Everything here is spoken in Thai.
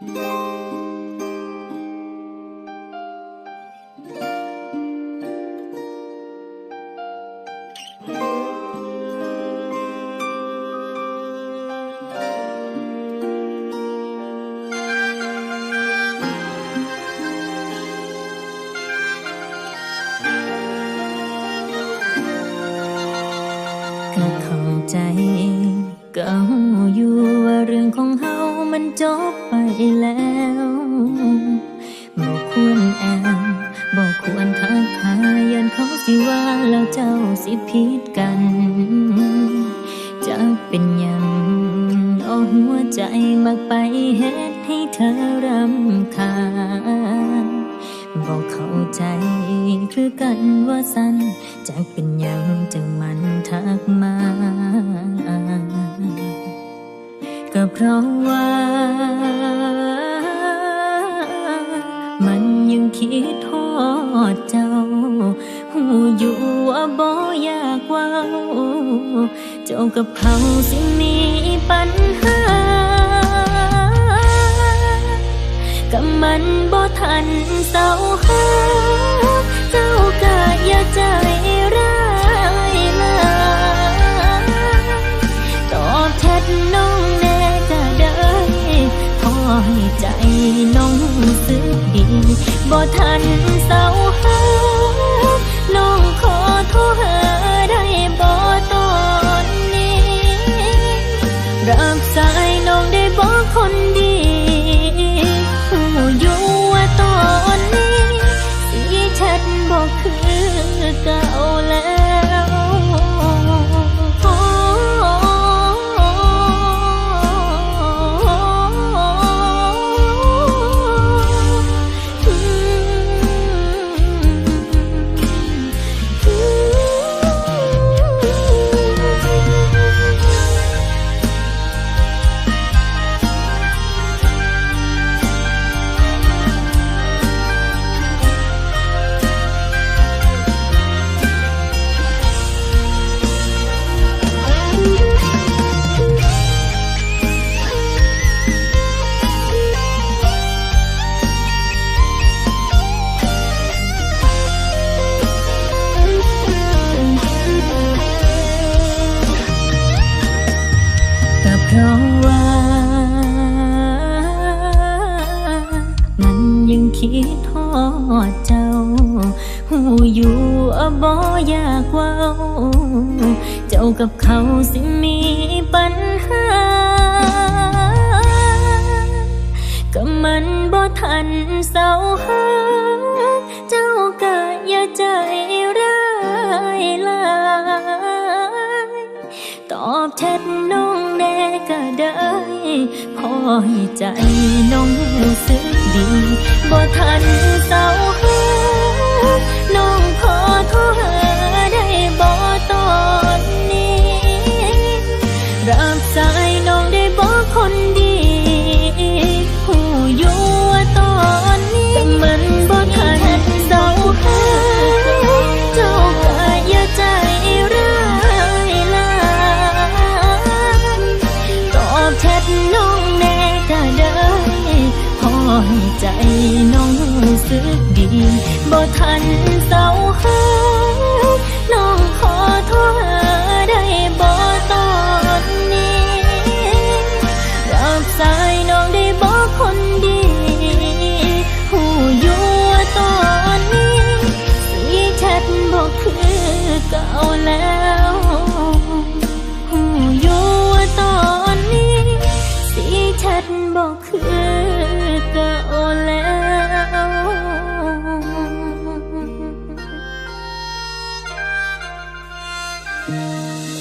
ก็เข้าใจก็หูอยู่ แล้วบอกควรแอบบอกควรทักทายันเขาสิว่าแล้วเจ้าสิผิดกันจะเป็นยังเอาหัวใจมาไปเฮ็ดให้เธอรำคาญบอกเข้าใจคือกันว่าสันจากเป็นยังจังมันทักมาก็เพราะว่า คิดทอดเจ้า หูอยู่ว่าบ่อยากว่าเจ้ากับเขาสิมีปัญหากับมันบ่ทันเศร้าหาเจ้าก็อย่าใจ บ่ทันเศร้าหา ราะว่า มันยังคิดทอดเจ้า หูอยู่ว่าบ่อยากเว่าเจ้ากับเขาสิมีปัญหา ก็มันบ่ทันเศร้าหาเจ้าก็อย่าใจร้ายลาย ตอบแชทน้องแน่ ก็ได้ขอให้ใจน้องรู้สึกดีบ่ทันเศร้าหาน้อง ใจน้องรู้สึกดีบ่ทันเศร้าหา Música